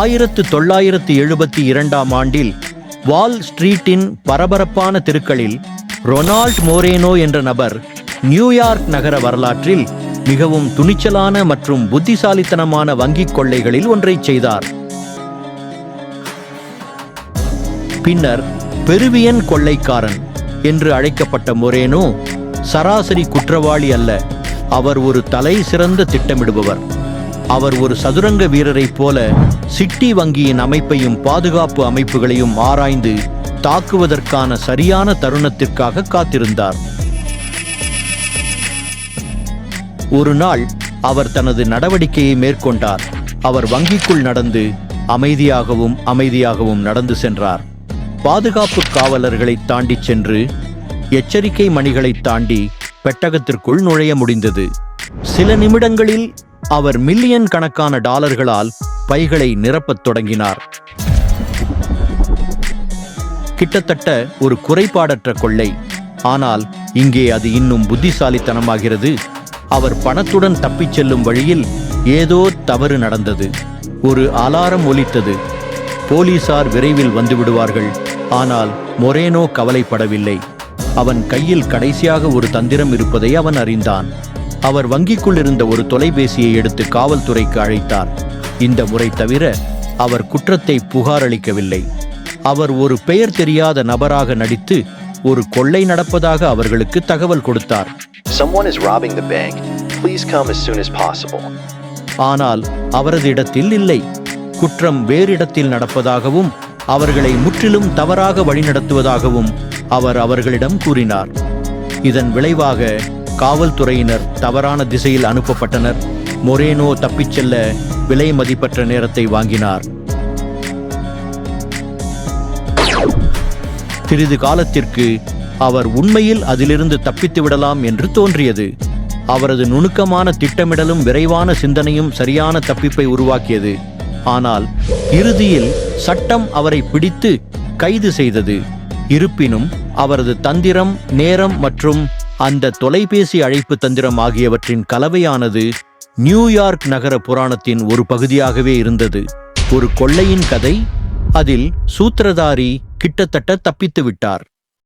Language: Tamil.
ஆயிரத்து தொள்ளாயிரத்து எழுபத்தி இரண்டாம் ஆண்டில் வால் ஸ்ட்ரீட்டின் பரபரப்பான தெருக்களில் ரொனால்ட் மோரேனோ என்ற நபர் நியூயார்க் நகர வரலாற்றில் மிகவும் துணிச்சலான மற்றும் புத்திசாலித்தனமான வங்கிக் கொள்ளைகளில் ஒன்றைச் செய்தார். பின்னர் பெருவியன் கொள்ளைக்காரன் என்று அழைக்கப்பட்ட மொரேனோ சராசரி குற்றவாளி அல்ல அவர் ஒரு தலை சிறந்த திட்டமிடுபவர். அவர் ஒரு சதுரங்க வீரரைப் போல சிட்டி வங்கியின் அமைப்பையும் பாதுகாப்பு அமைப்புகளையும் ஆராய்ந்து தாக்குவதற்கான சரியான தருணத்திற்காக காத்திருந்தார். ஒரு நாள் அவர் தனது நடவடிக்கையை மேற்கொண்டார். அவர் வங்கிக்குள் நடந்து அமைதியாகவும் அமைதியாகவும் நடந்து சென்றார். பாதுகாப்பு காவலர்களை தாண்டி சென்று எச்சரிக்கை மணிகளை தாண்டி பெட்டகத்திற்குள் நுழைய முடிந்தது. சில நிமிடங்களில் அவர் மில்லியன் கணக்கான டாலர்களால் பைகளை நிரப்பத் தொடங்கினார். கிட்டத்தட்ட ஒரு குறைபாடற்ற கொள்ளை. ஆனால் இங்கே அது இன்னும் புத்திசாலித்தனமாகிறது. அவர் பணத்துடன் தப்பிச் செல்லும் வழியில் ஏதோ தவறு நடந்தது. ஒரு அலாரம் ஒலித்தது. போலீசார் விரைவில் வந்து விடுவார்கள் ஆனால் மொரேனோ கவலைப்படவில்லை. அவன் கையில் கடைசியாக ஒரு தந்திரம் இருப்பதை அவன் அறிந்தான். அவர் வங்கிக்குள் இருந்த ஒரு தொலைபேசியை எடுத்து காவல்துறைக்கு அழைத்தார். இந்த முறை தவிர அவர் குற்றத்தை புகாரளிக்கவில்லை அவர் ஒரு பெயர் தெரியாத நபராக நடித்து ஒரு கொள்ளை நடப்பதாக அவர்களுக்கு தகவல் கொடுத்தார். Someone is robbing the bank. Please come as soon as possible. ஆனால் அவரது இடத்தில் இல்லை. குற்றம் வேறு இடத்தில் நடப்பதாகவும் அவர்களை முற்றிலும் தவறாக வழிநடத்துவதாகவும் அவர் அவர்களிடம் கூறினார். இதன் விளைவாக காவல்துறையினர் தவறான திசையில் அனுப்பப்பட்டனர். மொரேனோ தப்பிச் செல்ல விலை மதிப்பற்ற நேரத்தை வாங்கினார். சிறிது காலத்திற்கு அவர் உண்மையில் அதிலிருந்து தப்பித்து விடலாம் என்று தோன்றியது. அவரது நுணுக்கமான திட்டமிடலும் விரைவான சிந்தனையும் சரியான தப்பிப்பை உருவாக்கியது. ஆனால் இறுதியில் சட்டம் அவரை பிடித்து கைது செய்தது. இருப்பினும் அவரது தந்திரம் நேரம் மற்றும் அந்த தொலைபேசி அழைப்பு தந்திரம் ஆகியவற்றின் கலவையானது நியூயார்க் நகர புராணத்தின் ஒரு பகுதியாகவே இருந்தது. ஒரு கொள்ளையின் கதை அதில் சூத்திரதாரி கிட்டத்தட்ட தப்பித்து விட்டார்.